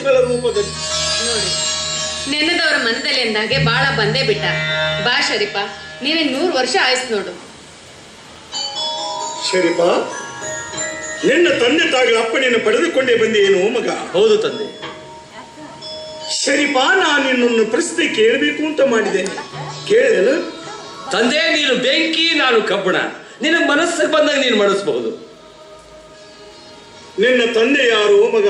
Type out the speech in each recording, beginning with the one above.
ಕಿಚ್ಚುಗಳ ರೂಪದಲ್ಲಿ. ನೋಡಿ ನೆನೆದವರ ಮನದಲ್ಲಿ ಎಂದಾಗೆ ಬಾಳ ಬಂದೇ ಬಿಟ್ಟ. ಬಾ ಶರೀಫ ನೀನೇ ನೂರು ವರ್ಷ ಆಯ್ತು ನೋಡು. ಶರೀಫ ನಿನ್ನ ತಂದೆ ತಾಯಿಗಳ ಅಪ್ಪಣೆಯನ್ನು ಪಡೆದುಕೊಂಡೇ ಏನು ಮಗ? ಹೌದು ತಂದೆ. ಶರಿಪಾ ನಾನು ನಿನ್ನನ್ನು ಪ್ರಶ್ನೆ ಕೇಳಬೇಕು ಅಂತ ಮಾಡಿದ್ದೇನೆ ಕೇಳಿದೆನು? ತಂದೆ ನೀನು ಬೆಂಕಿ ನಾನು ಕಬ್ಬಣ. ನಿನ್ನ ಮನಸ್ಸಿಗೆ ಬಂದಾಗ ನೀನು ಮಾಡಿಸಬಹುದು. ನಿನ್ನ ತಂದೆ ಯಾರು ಮಗ?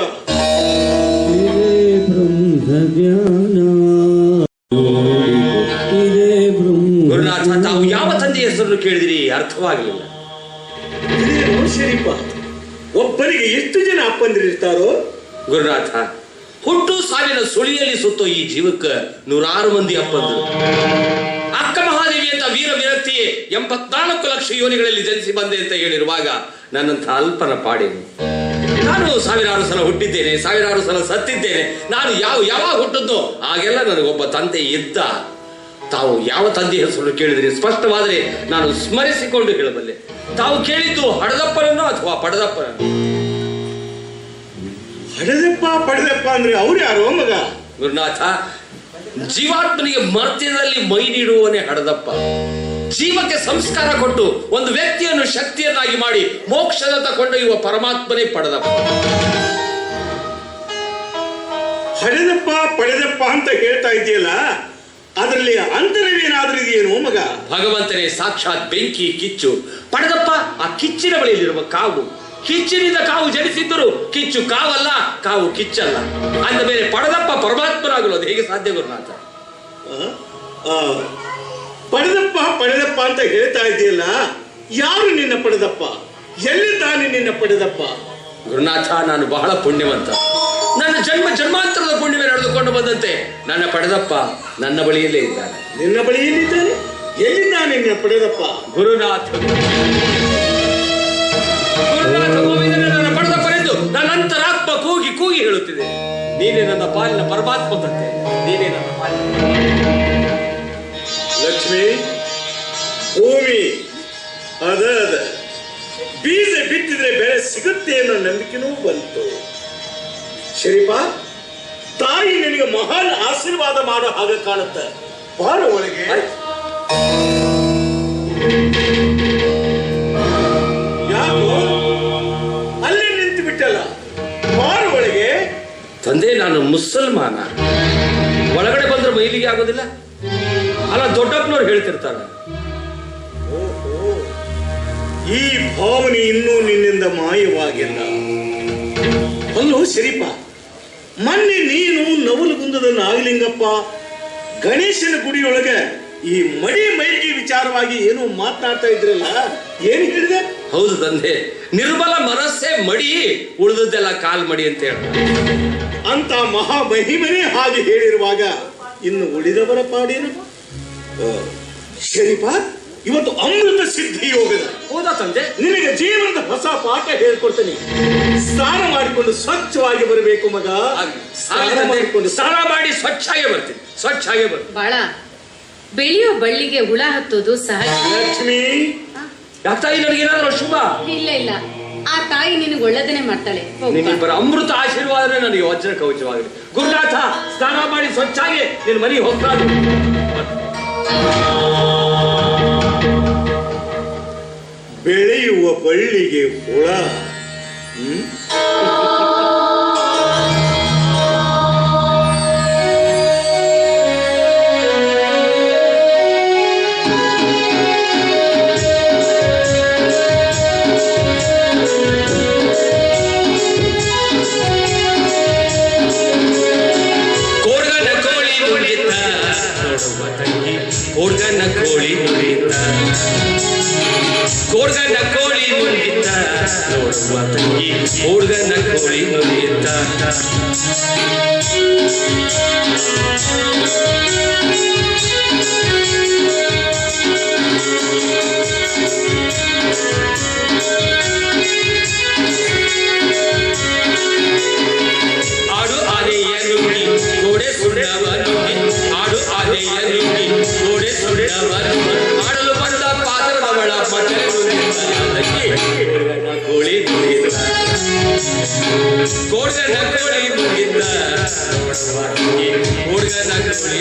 ಗುರುನಾಥ ತಾವು ಯಾವ ತಂದೆಯ ಹೆಸರನ್ನು ಕೇಳಿದಿರಿ? ಅರ್ಥವಾಗಲಿಲ್ಲ. ಶರೀಫ ಒಬ್ಬರಿಗೆ ಎಷ್ಟು ಜನ ಅಪ್ಪಂದಿರಿರ್ತಾರೋ? ಗುರುನಾಥ ಹುಟ್ಟು ಸಾವಿನ ಸುಳಿಯಲ್ಲಿ ಸುತ್ತೋ ಈ ಜೀವಕ್ಕೆ ನೂರಾರು ಮಂದಿ ಅಪ್ಪಂದರು. ಅಕ್ಕ ಮಹಾದೇವಿ ಅಂತ ವೀರ ವಿರಕ್ತಿ ಎಂಬತ್ನಾಲ್ಕು ಲಕ್ಷ ಯೋನಿಗಳಲ್ಲಿ ಜನಿಸಿ ಬಂದೆ ಅಂತ ಹೇಳಿರುವಾಗ ನನ್ನಂಥ ಅಲ್ಪನ ಪಾಡೇನು ನಾನು ಸಾವಿರಾರು ಸಲ ಹುಟ್ಟಿದ್ದೇನೆ ಸಾವಿರಾರು ಸಲ ಸತ್ತಿದ್ದೇನೆ. ನಾನು ಯಾವ ಯಾವಾಗ ಹುಟ್ಟದ್ದು ಆಗೆಲ್ಲ ನನಗೊಬ್ಬ ತಂದೆ ಇದ್ದ. ತಾವು ಯಾವ ತಂದೆ ಹೆಸರು ಕೇಳಿದ್ರಿ ಸ್ಪಷ್ಟವಾದರೆ ನಾನು ಸ್ಮರಿಸಿಕೊಂಡು ಹೇಳಬಲ್ಲೆ. ತಾವು ಕೇಳಿದ್ದು ಹಡದಪ್ಪನನ್ನು ಅಥವಾ ಪಡದಪ್ಪನನ್ನು? ಹಡದಪ್ಪ ಪಡೆದಪ್ಪ ಅಂದ್ರೆ ಅವ್ರು ಯಾರು ಮಗ? ಗುರುನಾಥ ಜೀವಾತ್ಮನಿಗೆ ಮರ್ತ್ಯದಲ್ಲಿ ಮೈ ನೀಡುವವನೇ ಹಡದಪ್ಪ. ಜೀವಕ್ಕೆ ಸಂಸ್ಕಾರ ಕೊಟ್ಟು ಒಂದು ವ್ಯಕ್ತಿಯನ್ನು ಶಕ್ತಿಯನ್ನಾಗಿ ಮಾಡಿ ಮೋಕ್ಷದತ್ತ ಕೊಂಡೊಯ್ಯುವ ಪರಮಾತ್ಮನೇ ಪಡೆದಪ್ಪ ಹಡೆದಪ್ಪ ಪಡೆದಪ್ಪ ಅಂತ ಹೇಳ್ತಾ ಇದೆಯಲ್ಲ ಅದರಲ್ಲಿ ಅಂತರವೇನಾದ್ರೂ ಇದೆಯೇನು ಮಗ? ಭಗವಂತನೇ ಸಾಕ್ಷಾತ್ ಬೆಂಕಿ ಕಿಚ್ಚು. ಪಡೆದಪ್ಪ ಆ ಕಿಚ್ಚಿನ ಬಳಿಯಲ್ಲಿರುವ ಕಾವು. ಕಿಚ್ಚಿನಿಂದ ಕಾವು ಜನಿಸಿದ್ದರು ಕಿಚ್ಚು ಕಾವಲ್ಲ ಕಾವು ಕಿಚ್ಚಲ್ಲ. ಅಂದ ಮೇಲೆ ಪಡೆದಪ್ಪ ಪರಮಾತ್ಮನಾಗಲು ಅದು ಹೇಗೆ ಸಾಧ್ಯ ಗುರುನಾಥ? ಪಡೆದಪ್ಪ ಪಡೆದಪ್ಪ ಅಂತ ಹೇಳ್ತಾ ಇದೆಯಲ್ಲ ಯಾರು ನಿನ್ನ ಪಡೆದಪ್ಪ? ಎಲ್ಲಿದ್ದಾನೆ ನಿನ್ನ ಪಡೆದಪ್ಪ? ಗುರುನಾಥ ನಾನು ಬಹಳ ಪುಣ್ಯವಂತ. ನನ್ನ ಜನ್ಮ ಜನ್ಮಾಂತರದ ಪುಣ್ಯವೇ ನಡೆದುಕೊಂಡು ಬಂದಂತೆ ನನ್ನ ಪಡೆದಪ್ಪ ನನ್ನ ಬಳಿಯಲ್ಲೇ ಇದ್ದಾನೆ. ನಿನ್ನ ಬಳಿಯಲ್ಲಿದ್ದಾನೆ ಎಲ್ಲಿ ಎಲ್ಲಿದ್ದಾನೆ ನಿನ್ನ ಪಡೆದಪ್ಪ? ಗುರುನಾಥ ಗುರುನಾಥ ಗೋವಿಂದನೇ ನನ್ನ ಪಡೆದಪ್ಪನೆಂದು ನನ್ನ ಅಂತರಾತ್ಮ ಕೂಗಿ ಕೂಗಿ ಹೇಳುತ್ತಿದೆ. ನೀನೇ ನನ್ನ ಪಾಲಿನ ಪರಮಾತ್ಮ ತಂದೆ ನೀನೇ ನನ್ನ ಪಾಲಿನ ಲಕ್ಷ್ಮಿ, ಭೂಮಿ, ಅದ ಅದ. ಬೀಜ ಬಿತ್ತಿದ್ರೆ ಬೆಳೆ ಸಿಗುತ್ತೆ ಅನ್ನೋ ನಂಬಿಕೆನೂ ಬಂತು. ಶರೀಫ ತಾಯಿ ನಿನಗೆ ಮಹಾನ್ ಆಶೀರ್ವಾದ ಮಾಡೋ ಹಾಗೆ ಕಾಣುತ್ತೆ. ಬಾರ ಒಳಗೆ. ಅಲ್ಲೇ ನಿಂತು ಬಿಟ್ಟಲ್ಲ. ಬಾರ ಒಳಗೆ. ತಂದೆ, ನಾನು ಮುಸಲ್ಮಾನ. ಒಳಗಡೆ ಬಂದ್ರೆ ಮೈಲಿಗೆ ಆಗೋದಿಲ್ಲ. ಅಲ್ಲ ದೊಡ್ಡಪ್ಪನವ್ರು ಹೇಳ್ತಿರ್ತಾರೆ. ಈ ಭಾವನೆ ಇನ್ನೂ ನಿನ್ನಿಂದ ಮಾಯವಾಗಿಲ್ಲ. ಅಲ್ಲೋ ಸಿರಿಪ ಮೊನ್ನೆ ನೀನು ನವಲಗುಂದದ ನಾಗಲಿಂಗಪ್ಪ ಗಣೇಶನ ಗುಡಿಯೊಳಗೆ ಈ ಮಡಿ ಮೈಲಿಗೆ ವಿಚಾರವಾಗಿ ಏನು ಮಾತನಾಡ್ತಾ ಇದ್ರಲ್ಲ? ಏನ್ ಹೇಳಿದೆ? ಹೌದು ತಂದೆ ನಿರ್ಮಲ ಮನಸ್ಸೇ ಮಡಿ ಉಳಿದದ್ದೆಲ್ಲ ಕಾಲ್ ಮಡಿ ಅಂತ ಹೇಳ. ಅಂತ ಮಹಾ ಮಹಿಮನೇ ಹಾಗೆ ಹೇಳಿರುವಾಗ ಇನ್ನು ಉಳಿದವರ ಪಾಡೇನು? ಶರೀಫ ಇವತ್ತು ಅಮೃತ ಸಿದ್ಧಿ ಯೋಗದ. ಹೌದಾ ತಂದೆ ನಿನಗೆ ಜೀವನದ ಹೊಸ ಪಾಠ ಹೇಳ್ಕೊಡ್ತೀನಿ. ಸ್ನಾನ ಮಾಡಿಕೊಂಡು ಸ್ವಚ್ಛವಾಗಿ ಬರಬೇಕು ಮಗ. ಸ್ನಾನ. ಮಾಡಿಕೊಂಡು ಸ್ನಾನ ಮಾಡಿ ಸ್ವಚ್ಛಾಗೆ ಬರ್ತೀನಿ. ಸ್ವಚ್ಛಾಗೆ ಬರ್ತೀನಿ. ಬಾಳ ಬೆಳೆಯೋ ಬಳ್ಳಿಗೆ ಹುಳ ಹತ್ತೋದು ಸಹಜ. ಲಕ್ಷ್ಮಿ ಯಾಕ್ತಾಯಿ ನನಗೇನಾದ್ರೂ ಶುಭ? ಇಲ್ಲ ಇಲ್ಲ. ಆ ತಾಯಿ ನಿನಗೆ ಒಳ್ಳೆದನೆ ಮಾಡ್ತಾಳೆ. ನಿನ್ನಿಬ್ಬರ ಅಮೃತ ಆಶೀರ್ವಾದನೆ ನನಗೆ ವಜ್ರ ಕವಚವಾಗಲಿ ಗುರುನಾಥ ಸ್ನಾನ ಮಾಡಿ ಸ್ವಚ್ಛಾಗಿ. ನಿನ್ನ ಮನೆಗೆ ಹೋಗ್ತಾ ಬೆಳೆಯುವ ಬಳ್ಳಿಗೆ ಹುಳ ಆಡಲು ಬಂದ ಪಾತ್ರದವಳ ಮಟೆ ನುಡಿ ಕೋಳಿ ನುಡಿದ ಕೋಡ್ಗ ಹುಡುಗನ ಕೋಳಿ ನುಂಗಿದ್ದ ನೋಡುವ ತಂಗಿ ಹುಡುಗನ ಕೋಳಿ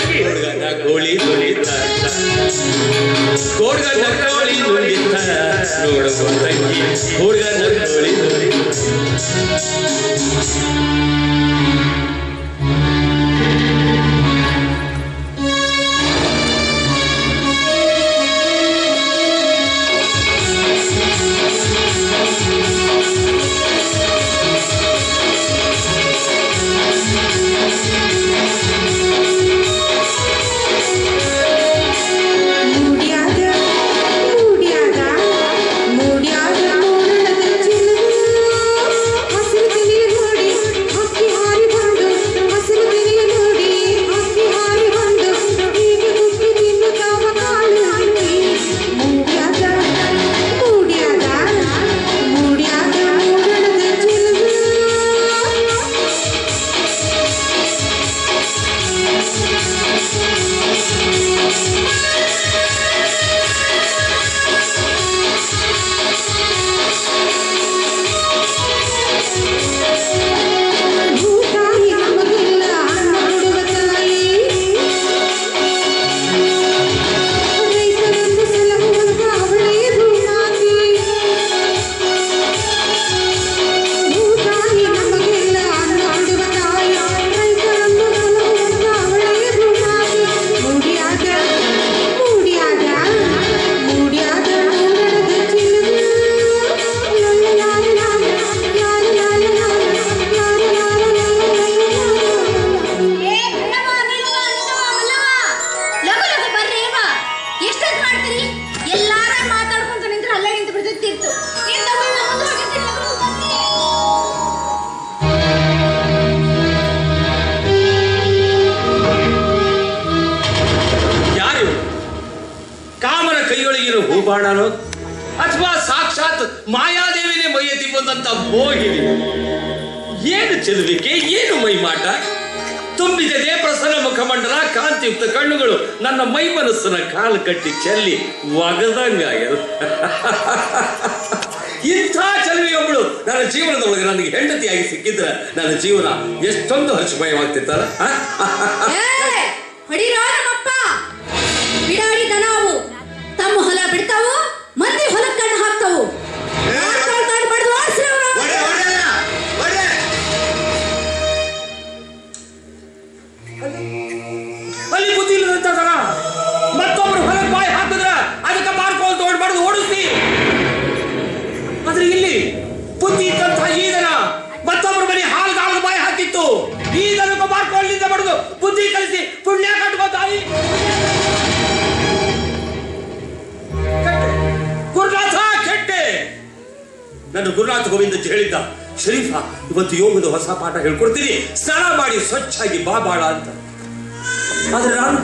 ಹುಡುಗನ ಗೋಳಿ ನುಂಗಿದ್ದ ಹುಡುಗನ ಕೋಳಿ ನುಂಗಿದ್ದ ನೋಡುವ ತಂಗಿ ಕೈಯೊಳಗಿರೋ ಅಥವಾ ಸಾಕ್ಷಾತ್ ಮಾಯಾದೇವಿನೇ ಮೈಯ ಬಂದಂತ ಮೋಹಿನಿ ಏನು ಚೆಲುವಿಕೆ, ಏನು ಮೈಮಾಟ? ತುಂಬಿದೆ ಪ್ರಸನ್ನ ಮುಖಮಂಡಲ, ಕಾಂತಿಯುಕ್ತ ಕಣ್ಣುಗಳು, ನನ್ನ ಮೈ ಮನಸ್ಸನ್ನ ಕಾಲು ಕಟ್ಟಿ ಚೆಲ್ಲಿ ಒಗದಂಗಾಗ್ಯದ ಇಂಥ ಚೆಲುವಿಯೊಬ್ಬಳು ನನ್ನ ಜೀವನದೊಳಗೆ ನನಗೆ ಹೆಂಡತಿಯಾಗಿ ಸಿಕ್ಕಿದ್ರೆ ನನ್ನ ಜೀವನ ಎಷ್ಟೊಂದು ಹರ್ಷಮಯವಾಗ್ತಿತ್ತಲ್ಲ ಹೊಡಿರೋ ನಮ್ಮಪ್ಪ. ಬಿಡಾಡಿ ದನಾವು ತಮ್ಮ ಬಿಡ್ತಾವು? ಮಂದಿ ಹೊಲಕ್ಕೆ ಕಣ್ಣು ಹಾಕ್ತಾವು? ನನ್ನ ಗುರುನಾಥ ಗೋವಿಂದ ಹೇಳಿದ್ದ, ಶರೀಫ, ಇವತ್ತು ಯೋಗದ ಹೊಸ ಪಾಠ ಹೇಳ್ಕೊಡ್ತೀನಿ. ಸ್ನಾನ ಮಾಡಿ ಸ್ವಚ್ಛಾಗಿ ಬಾ ಬಾಳ ಅಂತ. ಆದ್ರೆ ನಾನು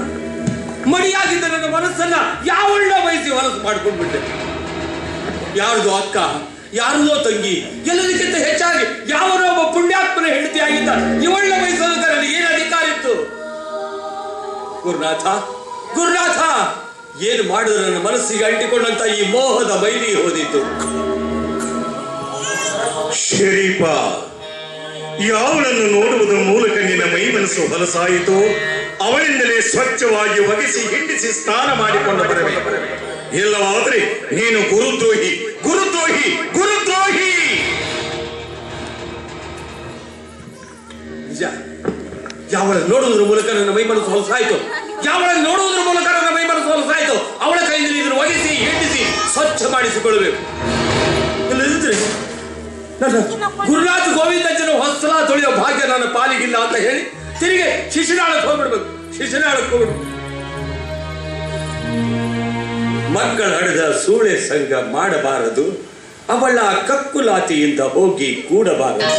ಮಡಿಯಾಗಿದ್ದ ನನ್ನ ಮನಸ್ಸನ್ನ ಯಾವಳ್ಳ ವಯಸ್ಸಿ ಹೊಲಸು ಮಾಡ್ಕೊಂಡ್ಬಿಟ್ಟೆ. ಯಾರ್ದು ಅಕ್ಕ, ಯಾರದೋ ತಂಗಿ, ಎಲ್ಲದಕ್ಕಿಂತ ಹೆಚ್ಚಾಗಿ ಯಾವನೋ ಒಬ್ಬ ಪುಣ್ಯಾತ್ಮನ ಹೆಂಡತಿ ಆಗಿದ್ದ ಇವಳ್ಳ ವಯಸ್ಸೋದಕ್ಕೆ ನನಗೆ ಏನು ಅಧಿಕಾರ ಇತ್ತು? ಗುರುನಾಥ ಗುರುನಾಥ, ಏನು ಮಾಡಿದ್ರೆ ನನ್ನ ಮನಸ್ಸಿಗೆ ಅಂಟಿಕೊಂಡಂತ ಈ ಮೋಹದ ಮೈಲಿ ಹೋದಿತ್ತು ಶರೀಫ ಯಾವಳನ್ನು ನೋಡುವುದರ ಮೂಲಕ ನಿನ್ನ ಮೈ ಮನಸ್ಸು ಹೊಲಸಾಯಿತು. ಅವಳಿಂದಲೇ ಸ್ವಚ್ಛವಾಗಿ ಒಗೆಸಿ, ಹಿಂಡಿಸಿ ಸ್ನಾನ ಮಾಡಿಕೊಂಡು ಬರಬೇಕು ಇಲ್ಲವಾದ್ರೆ ನೀನು ಗುರುದ್ರೋಹಿ ಗುರುದ್ರೋಹಿ ಗುರುದ್ರೋಹಿ. ನಿಜ. ಯಾವಳ ನೋಡುವುದರ ಮೂಲಕ ನನ್ನ ಮೈ ಮನಸ್ಸು ಹೊಲಸಾಯಿತು? ಯಾವಳ ನೋಡುವುದರ ಮೂಲಕ ನನ್ನ ಮೈ ಮನಸ್ಸು ಹೊಲಸಾಯಿತು? ಅವಳ ಕೈಯಲ್ಲಿ ಇದನ್ನು ಒಗೆಸಿ, ಹಿಂಡಿಸಿ, ಸ್ವಚ್ಛ ಮಾಡಿಸಿಕೊಳ್ಳಬೇಕು. ನನ್ನ ಗುರುನಾಥ ಗೋವಿಂದಜ್ಜನ ಹೊಸಲ ತೊಳೆಯೋ ಭಾಗ್ಯ ನನ್ನ ಪಾಲಿಗಿಲ್ಲ ಅಂತ ಹೇಳಿ ತಿರುಗಿ ಶಿಶುನಾಳಕ್ಕೆ ಹೋಗ್ಬಿಡ್ಬೇಕು. ಶಿಶುನಾಳಕ್ಕೆ ಹೋಗ್ಬಿಡ್ಬೇಕು. ಮಕ್ಕಳ ಹಡೆದ ಸೂಳೆ ಸಂಘ ಮಾಡಬಾರದು. ಅವಳ ಕಕ್ಕುಲಾತಿಯಿಂದ ಹೋಗಿ ಕೂಡಬಾರದು.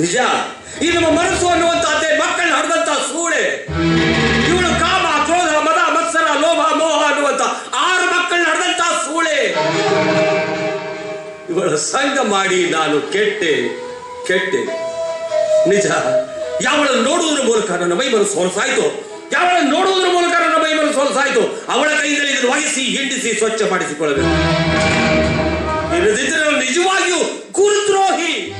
ನಿಜ? ಈ ನಮ್ಮ ಮನಸ್ಸು ಅನ್ನುವಂತಹದ್ದೇ ಇವಳ ಸಂಘ ಮಾಡಿ ನಾನು ಕೆಟ್ಟೆ ಕೆಟ್ಟೆ. ನಿಜ. ಯಾವಳನ್ನು ನೋಡುವುದರ ಮೂಲಕ ನನ್ನ ಮೈ ಮನಸ್ಸು ಹೊಲಸಾಯ್ತು ಯಾವಳನ್ನು ನೋಡುವುದರ ಮೂಲಕ ನನ್ನ ಮೈ ಮನಸ್ಸು ಹೊಲಸಾಯ್ತು ಅವಳ ಕೈಯಲ್ಲಿ ಇದನ್ನು ವಹಿಸಿ ಹಿಂಡಿಸಿ, ಸ್ವಚ್ಛ ಮಾಡಿಸಿಕೊಳ್ಳಬೇಕು. ಇಲ್ಲದಿದ್ದರೆ ನಿಜವಾಗಿಯೂ ಗುರುದ್ರೋಹಿ.